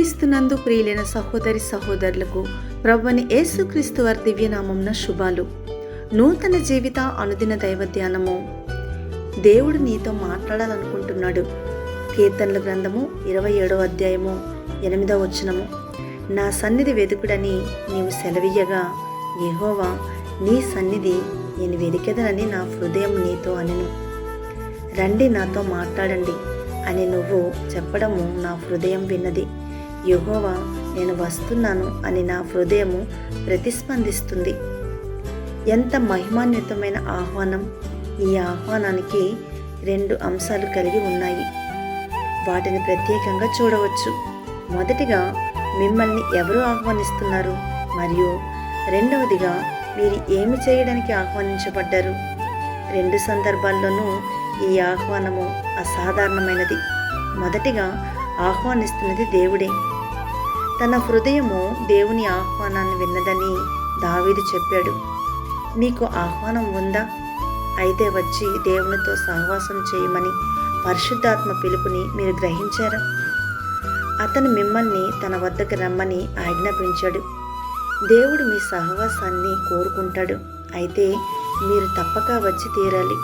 క్రీస్తునందు ప్రియులైన సహోదరి సహోదరులకు ప్రభుని యేసుక్రీస్తు వారి దివ్యనామంన శుభాలు. నూతన జీవిత అనుదిన దైవ ధ్యానము దేవుడు నీతో మాట్లాడాలనుకుంటున్నాడు. కీర్తనల గ్రంథము ఇరవై ఏడవ అధ్యాయము ఎనిమిదవ వచనము. నా సన్నిధి వెతుకుడని నీవు సెలవీయగా యహోవా నీ సన్నిధి నేను వెతికెదనని నా హృదయం నీతో అనెను. రండి నాతో మాట్లాడండి అని నువ్వు చెప్పడము నా హృదయం విన్నది. యహోవా నేను వస్తున్నాను అని నా హృదయము ప్రతిస్పందిస్తుంది. ఎంత మహిమాన్వితమైన ఆహ్వానం! ఈ ఆహ్వానానికి రెండు అంశాలు కలిగి ఉన్నాయి. వాటిని ప్రత్యేకంగా చూడవచ్చు. మొదటిగా మిమ్మల్ని ఎవరు ఆహ్వానిస్తున్నారు? మరియు రెండవదిగా మీరు ఏమి చేయడానికి ఆహ్వానించబడ్డారు? రెండు సందర్భాల్లోనూ ఈ ఆహ్వానము అసాధారణమైనది. మొదటిగా ఆహ్వానిస్తున్నది దేవుడే. తన హృదయము దేవుని ఆహ్వానాన్ని విన్నదని దావీదు చెప్పాడు. మీకు ఆహ్వానం ఉందా? అయితే వచ్చి దేవునితో సహవాసం చేయమని పరిశుద్ధాత్మ పిలుపుని మీరు గ్రహించారా? అతను మిమ్మల్ని తన వద్దకు రమ్మని ఆజ్ఞాపించాడు. దేవుడు మీ సహవాసాన్ని కోరుకుంటాడు. అయితే మీరు తప్పక వచ్చి తీరాలి.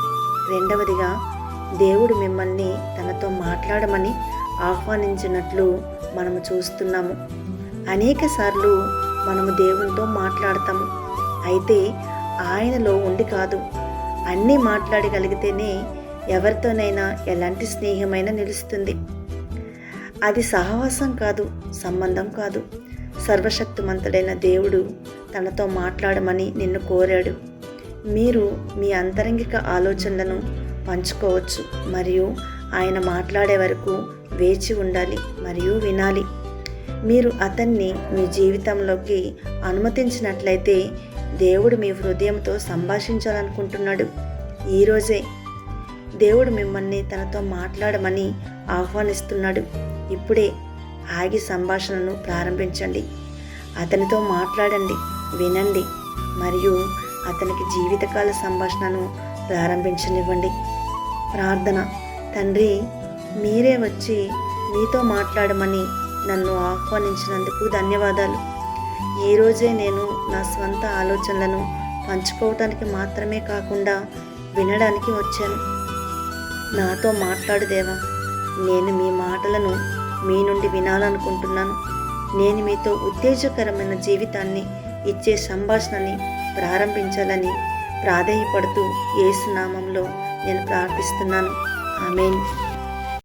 రెండవదిగా దేవుడు మిమ్మల్ని తనతో మాట్లాడమని ఆహ్వానించినట్లు మనము చూస్తున్నాము. అనేక సార్లు మనము దేవునితో మాట్లాడతాము. అయితే ఆయనలో ఉండి కాదు. అన్నీ మాట్లాడగలిగితేనే ఎవరితోనైనా ఎలాంటి స్నేహమైనా నిలుస్తుంది. అది సహవాసం కాదు సంబంధం కాదు. సర్వశక్తిమంతుడైన దేవుడు తనతో మాట్లాడమని నిన్ను కోరాడు. మీరు మీ అంతరంగిక ఆలోచనలను పంచుకోవచ్చు మరియు ఆయన మాట్లాడే వరకు వేచి ఉండాలి మరియు వినాలి. మీరు అతన్ని మీ జీవితంలోకి అనుమతించినట్లయితే దేవుడు మీ హృదయంతో సంభాషించాలనుకుంటున్నాడు. ఈరోజే దేవుడు మిమ్మల్ని తనతో మాట్లాడమని ఆహ్వానిస్తున్నాడు. ఇప్పుడే ఆగి సంభాషణను ప్రారంభించండి. అతనితో మాట్లాడండి వినండి మరియు అతనికి జీవితకాల సంభాషణను ప్రారంభించనివ్వండి. ప్రార్థన తండ్రి మీరే వచ్చి మీతో మాట్లాడమని నన్ను ఆహ్వానించినందుకు ధన్యవాదాలు. ఈరోజే నేను నా స్వంత ఆలోచనలను పంచుకోవటానికి మాత్రమే కాకుండా వినడానికి వచ్చాను. నాతో మాట్లాడు దేవా. నేను మీ మాటలను మీ నుండి వినాలనుకుంటున్నాను. నేను మీతో ఉత్తేజకరమైన జీవితాన్ని ఇచ్చే సంభాషణని ప్రారంభించాలని ప్రాధేయపడుతూ ఏసునామంలో నేను ప్రార్థిస్తున్నాను. ఆమెన్.